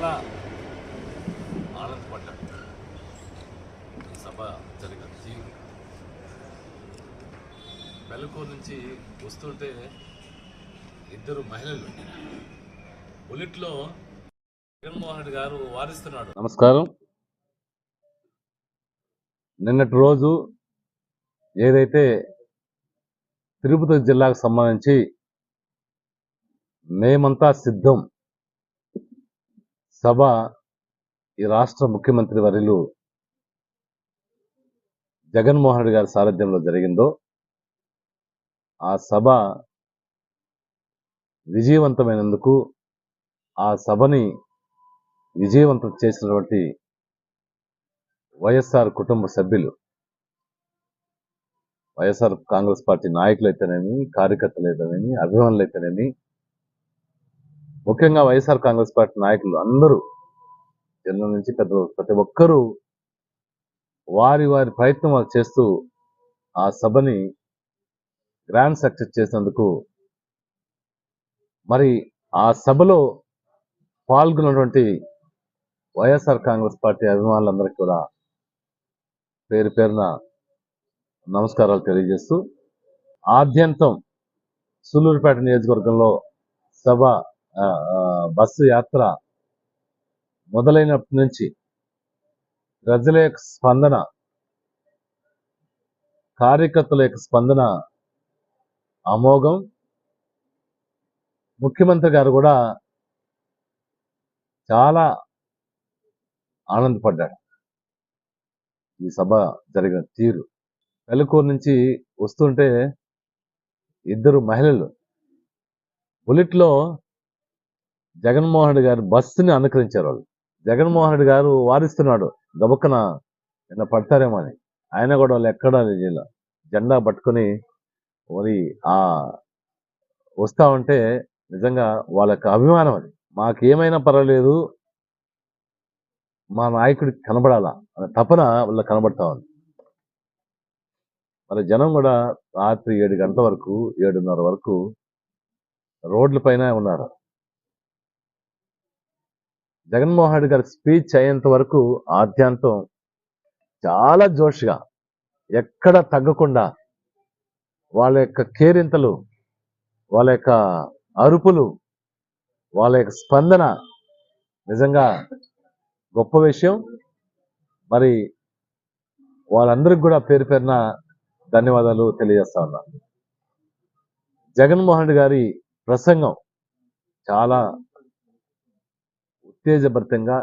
చాలా ఆనందపడ్డాను ఈ సభ జరిగింది మెలకు నుంచి వస్తుంటే ఇద్దరు మహిళలు బుల్లెట్లో జగన్మోహన్ రెడ్డి గారు వారిస్తున్నాడు. నమస్కారం. నిన్నటి రోజు ఏదైతే తిరుపతి జిల్లాకు సంబంధించి మేమంతా సిద్ధం సభ ఈ రాష్ట్ర ముఖ్యమంత్రి వర్యులు జగన్మోహన్ రెడ్డి గారి సారథ్యంలో జరిగిందో ఆ సభ విజయవంతమైనందుకు ఆ సభని విజయవంతం చేసినటువంటి వైఎస్ఆర్ కుటుంబ సభ్యులు వైఎస్ఆర్ కాంగ్రెస్ పార్టీ నాయకులు అయితేనేమి కార్యకర్తలు అయితేనేమి అభిమానులు అయితేనేమి ముఖ్యంగా వైఎస్ఆర్ కాంగ్రెస్ పార్టీ నాయకులు అందరూ చిన్న నుంచి పెద్ద ప్రతి ఒక్కరూ వారి వారి ప్రయత్నం వారు చేస్తూ ఆ సభని గ్రాండ్ సక్సెస్ చేసినందుకు మరి ఆ సభలో పాల్గొన్నటువంటి వైఎస్ఆర్ కాంగ్రెస్ పార్టీ అభిమానులందరికీ కూడా పేరు పేరున నమస్కారాలు తెలియజేస్తూ ఆద్యంతం సూలూరుపేట నియోజకవర్గంలో సభ బస్సు యాత్ర మొదలైనప్పటి నుంచి ప్రజల యొక్క స్పందన కార్యకర్తల యొక్క స్పందన అమోఘం ముఖ్యమంత్రి గారు కూడా చాలా ఆనందపడ్డాడు ఈ సభ జరిగిన తీరు. పెళ్ళకూరు నుంచి వస్తుంటే ఇద్దరు మహిళలు బుల్లెట్లో జగన్మోహన్ రెడ్డి గారు బస్సుని అనుకరించారు వాళ్ళు. జగన్మోహన్ రెడ్డి గారు వారిస్తున్నాడు. గబక్కన నిన్న పడతారేమో అని. ఆయన కూడా వాళ్ళు ఎక్కడా జిల్లా జెండా పట్టుకొని మరి ఆ వస్తా ఉంటే నిజంగా వాళ్ళ యొక్క అభిమానం అది. మాకేమైనా పర్వాలేదు మా నాయకుడికి కనబడాలా అనే తపన వాళ్ళ కనబడతా ఉంది. మరి జనం కూడా రాత్రి ఏడు గంటల వరకు ఏడున్నర వరకు రోడ్ల పైన ఉన్నారు. జగన్మోహన్ రెడ్డి గారి స్పీచ్ అయ్యేంత వరకు ఆద్యాంతం చాలా జోష్గా ఎక్కడ తగ్గకుండా వాళ్ళ యొక్క కేరింతలు వాళ్ళ యొక్క అరుపులు వాళ్ళ యొక్క స్పందన నిజంగా గొప్ప విషయం. మరి వాళ్ళందరికి కూడా పేరు పేరున ధన్యవాదాలు తెలియజేస్తా ఉన్నా. జగన్మోహన్ రెడ్డి గారి ప్రసంగం చాలా ఉత్తేజభరితంగా